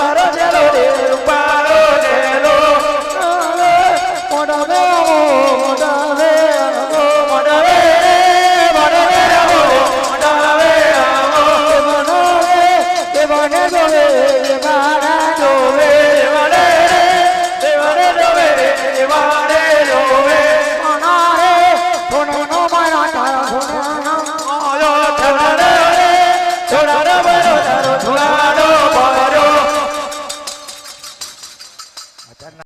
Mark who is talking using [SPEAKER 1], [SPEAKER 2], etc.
[SPEAKER 1] महाराज